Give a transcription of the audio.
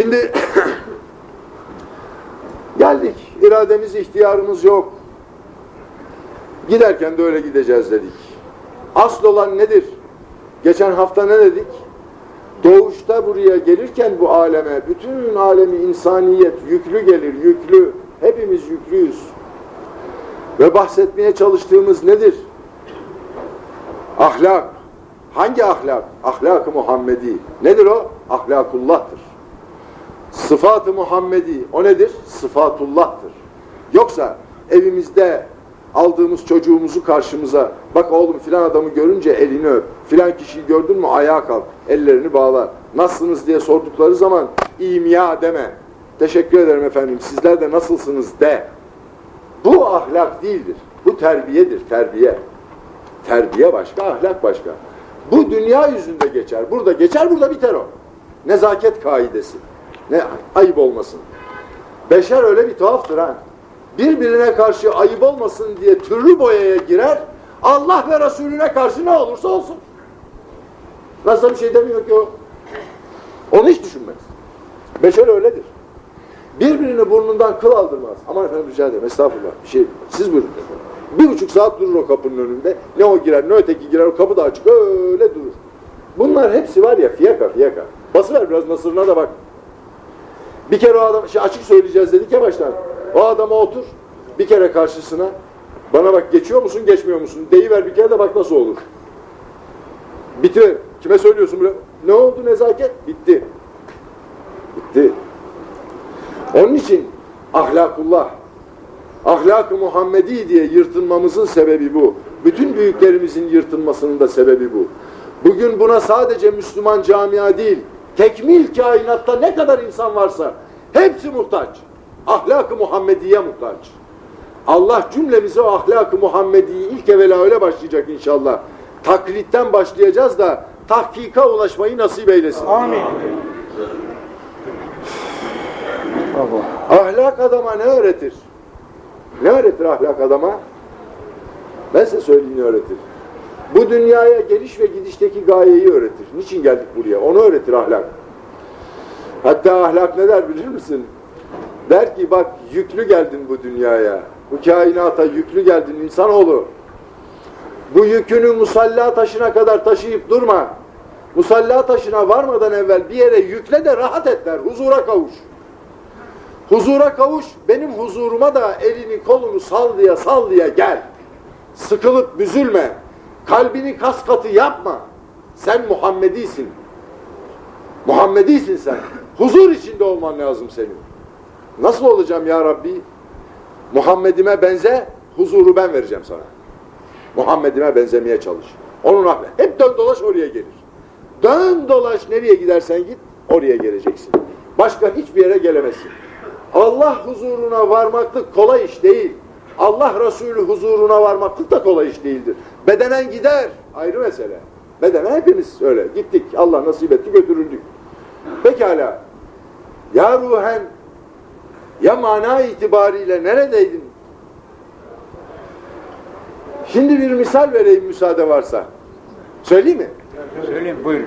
Şimdi geldik. İrademiz, ihtiyarımız yok. Giderken de öyle gideceğiz dedik. Asıl olan nedir? Geçen hafta ne dedik? Doğuşta buraya gelirken bu aleme, bütün alemi insaniyet yüklü gelir, yüklü. Hepimiz yüklüyüz. Ve bahsetmeye çalıştığımız nedir? Ahlak. Hangi ahlak? Ahlak-ı Muhammedi. Nedir o? Ahlakullah'tır. Sıfat-ı Muhammedi. O nedir? Sıfatullah'tır. Yoksa evimizde aldığımız çocuğumuzu karşımıza bak oğlum filan adamı görünce elini öp. Filan kişiyi gördün mü ayağa kalk. Ellerini bağla. Nasılsınız diye sordukları zaman iyiyim ya deme. Teşekkür ederim efendim. Sizler de nasılsınız de. Bu ahlak değildir. Bu terbiyedir, terbiye. Terbiye başka, ahlak başka. Bu dünya yüzünde geçer. Burada geçer, burada biter o. Nezaket kaidesi. Ne ayıp olmasın. Beşer öyle bir tuhaftır ha. Birbirine karşı ayıp olmasın diye türlü boyaya girer. Allah ve Resulüne karşı ne olursa olsun. Nasıl bir şey demiyor ki o. Onu hiç düşünmez. Beşer öyledir. Birbirini burnundan kıl aldırmaz. Aman efendim rica ederim estağfurullah. Bir şey siz buyurun. Bir buçuk saat durur o kapının önünde. Ne o girer ne öteki girer o kapı da açık öyle durur. Bunlar hepsi var ya fiyaka fiyaka. Basıver biraz nasırına da bak. Bir kere o adam şey açık söyleyeceğiz dedik ya baştan. O adama otur. Bir kere karşısına bana bak geçiyor musun geçmiyor musun? Deyiver bir kere de bak nasıl olur. Bitti. Kime söylüyorsun? Ne oldu nezaket? Bitti. Bitti. Onun için ahlakullah, ahlak-ı Muhammedi diye yırtınmamızın sebebi bu. Bütün büyüklerimizin yırtınmasının da sebebi bu. Bugün buna sadece Müslüman camia değil, tekmil kainatta ne kadar insan varsa hepsi muhtaç. Ahlak-ı Muhammediye muhtaç. Allah cümlemize o ahlak-ı Muhammediyi ilk evvela öyle başlayacak inşallah. Taklitten başlayacağız da tahkika ulaşmayı nasip eylesin. Amin. Ahlak adama ne öğretir? Ne öğretir ahlak adama? Ben size söyleyeyim ne öğretir. Bu dünyaya geliş ve gidişteki gayeyi öğretir. Niçin geldik buraya? Onu öğretir ahlak. Hatta ahlak ne der bilir misin? Der ki bak yüklü geldin bu dünyaya. Bu kainata yüklü geldin insanoğlu. Bu yükünü musalla taşına kadar taşıyıp durma. Musalla taşına varmadan evvel bir yere yükle de rahat et der. Huzura kavuş. Huzura kavuş, benim huzuruma da elini kolunu sal diye sal diye gel. Sıkılıp büzülme. Kalbini kas katı yapma. Sen Muhammedisin. Muhammedisin sen. Huzur içinde olman lazım senin. Nasıl olacağım ya Rabbi? Muhammed'ime benze, huzuru ben vereceğim sana. Muhammed'ime benzemeye çalış. Onun ahlakı. Hep dön dolaş oraya gelir. Dön dolaş nereye gidersen git oraya geleceksin. Başka hiçbir yere gelemezsin. Allah huzuruna varmaklık kolay iş değil. Allah Resulü huzuruna varmaklık da kolay iş değildir. Bedenen gider ayrı mesele. Bedenen hepimiz öyle gittik. Allah nasip etti götürüldük. Pekala. Ya ruhen ya mana itibariyle neredeydin? Şimdi bir misal vereyim müsaade varsa. Söyleyeyim mi? Söyleyin buyurun.